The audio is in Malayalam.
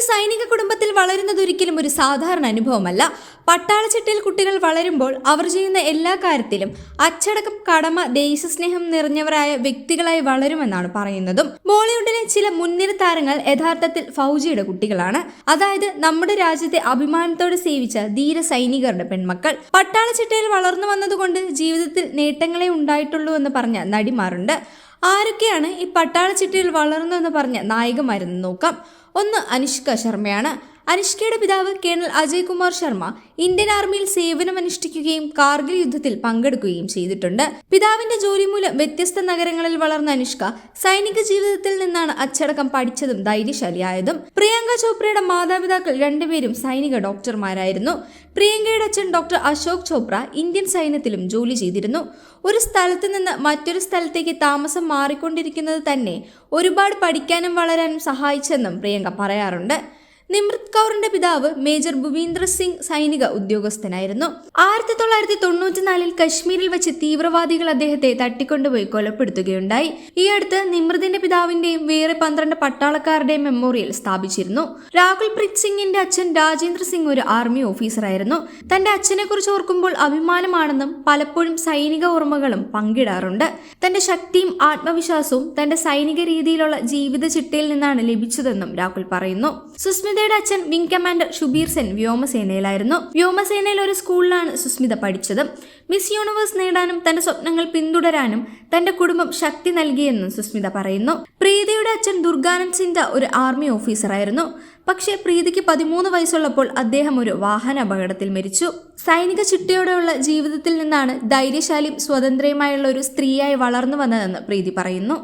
ഒരു സൈനിക കുടുംബത്തിൽ വളരുന്നത് ഒരിക്കലും ഒരു സാധാരണ അനുഭവമല്ല. പട്ടാളച്ചിട്ടയിൽ കുട്ടികൾ വളരുമ്പോൾ അവർ ചെയ്യുന്ന എല്ലാ കാര്യത്തിലും അച്ചടക്കം കടമ ദേശസ്നേഹം നിറഞ്ഞവരായ വ്യക്തികളായി വളരുമെന്നാണ് പറയുന്നതും. ബോളിവുഡിലെ ചില മുൻനിര താരങ്ങൾ യഥാർത്ഥത്തിൽ ഫൗജിയുടെ കുട്ടികളാണ്. അതായത് നമ്മുടെ രാജ്യത്തെ അഭിമാനത്തോടെ സേവിച്ച ധീര സൈനികരുടെ പെൺമക്കൾ. പട്ടാളച്ചിട്ടയിൽ വളർന്നു വന്നതുകൊണ്ട് ജീവിതത്തിൽ നേട്ടങ്ങളെ ഉണ്ടായിട്ടുള്ളൂ എന്ന് പറഞ്ഞ നടിമാരുണ്ട്. ആരൊക്കെയാണ് ഈ പട്ടാളച്ചിട്ടയിൽ വളർന്നു എന്ന് പറഞ്ഞ നായികമാരെന്ന് നോക്കാം. ഒന്ന് അനുഷ്ക ശർമ്മയാണ്. അനുഷ്കയുടെ പിതാവ് കേണൽ അജയ് കുമാർ ശർമ്മ ഇന്ത്യൻ ആർമിയിൽ സേവനമനുഷ്ഠിക്കുകയും കാർഗിൽ യുദ്ധത്തിൽ പങ്കെടുക്കുകയും ചെയ്തിട്ടുണ്ട്. പിതാവിന്റെ ജോലി മൂലം വ്യത്യസ്ത നഗരങ്ങളിൽ വളർന്ന അനുഷ്ക സൈനിക ജീവിതത്തിൽ നിന്നാണ് അച്ചടക്കം പഠിച്ചതും ധൈര്യശാലിയായതും. പ്രിയങ്ക ചോപ്രയുടെ മാതാപിതാക്കൾ രണ്ടുപേരും സൈനിക ഡോക്ടർമാരായിരുന്നു. പ്രിയങ്കയുടെ അച്ഛൻ ഡോക്ടർ അശോക് ചോപ്ര ഇന്ത്യൻ സൈന്യത്തിലും ജോലി ചെയ്തിരുന്നു. ഒരു സ്ഥലത്ത് നിന്ന് മറ്റൊരു സ്ഥലത്തേക്ക് താമസം മാറിക്കൊണ്ടിരിക്കുന്നത് തന്നെ ഒരുപാട് പഠിക്കാനും വളരാനും സഹായിച്ചെന്നും പ്രിയങ്ക പറയാറുണ്ട്. നിമൃത് കൗറിന്റെ പിതാവ് മേജർ ഭുവീന്ദ്ര സിംഗ് സൈനിക ഉദ്യോഗസ്ഥനായിരുന്നു. ആയിരത്തി തൊള്ളായിരത്തി തൊണ്ണൂറ്റിനാലിൽ കശ്മീരിൽ വെച്ച് തീവ്രവാദികൾ അദ്ദേഹത്തെ തട്ടിക്കൊണ്ടുപോയി കൊലപ്പെടുത്തുകയുണ്ടായി. ഈ അടുത്ത് നിമൃതിന്റെ പിതാവിന്റെയും വേറെ പന്ത്രണ്ട് പട്ടാളക്കാരുടെയും മെമ്മോറിയൽ സ്ഥാപിച്ചിരുന്നു. രാഹുൽ പ്രീത് സിംഗിന്റെ അച്ഛൻ രാജേന്ദ്ര സിംഗ് ഒരു ആർമി ഓഫീസറായിരുന്നു. തന്റെ അച്ഛനെ കുറിച്ച് ഓർക്കുമ്പോൾ അഭിമാനമാണെന്നും പലപ്പോഴും സൈനിക ഓർമ്മകളും പങ്കിടാറുണ്ട്. തന്റെ ശക്തിയും ആത്മവിശ്വാസവും തന്റെ സൈനിക രീതിയിലുള്ള ജീവിത ചിട്ടയിൽ നിന്നാണ് ലഭിച്ചതെന്നും രാഹുൽ പറയുന്നു. സുസ്മിതയുടെ അച്ഛൻ വിംഗ് കമാൻഡർ ഷുബീർ സെൻ വ്യോമസേനയിലായിരുന്നു. വ്യോമസേനയിൽ ഒരു സ്കൂളിലാണ് സുസ്മിത പഠിച്ചത്. മിസ് യൂണിവേഴ്സ് നേടാനും തന്റെ സ്വപ്നങ്ങൾ പിന്തുടരാനും തന്റെ കുടുംബം ശക്തി നൽകിയെന്നും സുസ്മിത പറയുന്നു. പ്രീതിയുടെ അച്ഛൻ ദുർഗാനന്ദ് സിൻഡ ഒരു ആർമി ഓഫീസറായിരുന്നു. പക്ഷേ പ്രീതിക്ക് പതിമൂന്ന് വയസ്സുള്ളപ്പോൾ അദ്ദേഹം ഒരു വാഹന അപകടത്തിൽ മരിച്ചു. സൈനിക ചിട്ടയോടെയുള്ള ജീവിതത്തിൽ നിന്നാണ് ധൈര്യശാലിയും സ്വതന്ത്രയുമായുള്ള ഒരു സ്ത്രീയായി വളർന്നു വന്നതെന്ന് പ്രീതി പറയുന്നു.